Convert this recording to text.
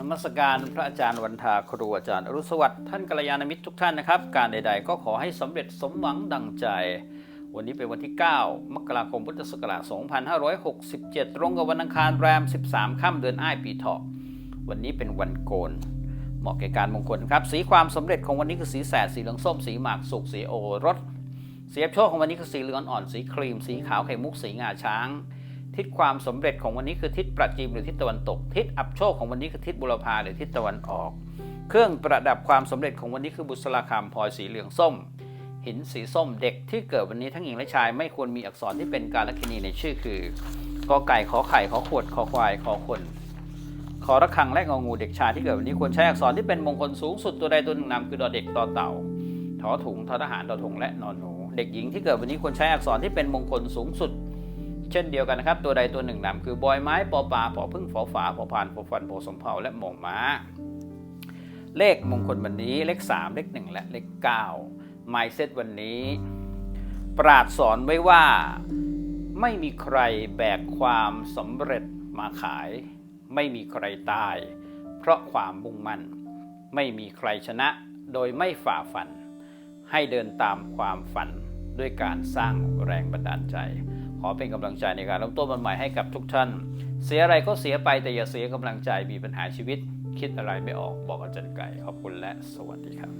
นมัสการพระอาจารย์วันทาครูอาจารย์อรุสวัสดิ์ท่านกัลยาณมิตรทุกท่านนะครับ การใด ๆ ก็ขอให้สำเร็จสมหวังดังใจ วันนี้เป็นวันที่ 9 มกราคมพุทธศักราช 2567 ตรงกับวันอังคารแรม 13 ค่ำเดือนอ้ายปีเถาะวันนี้เป็นวันโกน เหมาะแก่การมงคลครับ สีความสำเร็จของวันนี้คือสีแสดสีเหลืองส้ม สีหมากสุกสีโอรสเสีอับโชคของวันนี้คือสีเหลืองอ่อนสีครีม สีขาวไข่มุกสีงาช้าง ทิศความสำเร็จของวันนี้คือทิศประจีมหรือทิศตะวันตก ทิศอับโชคของวันนี้คือทิศบุรพาหรือทิศตะวันออก เครื่องประดับความสำเร็จของวันนี้คือบุษราคำพลอยสีเหลืองส้ม หินสีส้มเด็กที่เกิดวันนี้ทั้งหญิงและชายไม่ควรมีอักษรที่เป็นการลคินีในชื่อคือกอไก่ขอไข่ขอขวดขอควายขอคนขอระฆังและงองูเด็กชายที่เกิดวันนี้ควรใช้อักษรที่เป็นมงคลสูงสุดตัวใดตัวหนึ่งนำคือดอเด็กตอเต่าทอถุงทอทหารดอทงและนอนหนู เด็กหญิงที่เกิดวันนี้ควรใช้อักษรที่เป็นมงคลสูงสุด เช่นเดียวกันนะครับ ตัวใดตัวหนึ่งนำคือบอยไม้ปอปลาปอพึ่งฝอฝาปอพานปอฟันปอสมเภาและหมงม้า เลขมงคลวันนี้เลข 3 เลข 1 และเลข9หมายเซตวันนี้ ปราดสอนไว้ว่าไม่มีใครแบกความสำเร็จมาขาย ไม่มีใครตาย เพราะความมุ่งมั่น ไม่มีใครชนะโดยไม่ฝ่าฟัน ให้เดินตามความฝัน ด้วยการสร้างแรงบันดาลใจ ขอเป็นกำลังใจในการเริ่มต้นวันใหม่ให้กับทุกท่าน เสียอะไรก็เสียไปแต่อย่าเสียกำลังใจมีปัญหาชีวิต คิดอะไรไม่ออกบอกอาจารย์ไก่ขอบคุณและสวัสดีครับ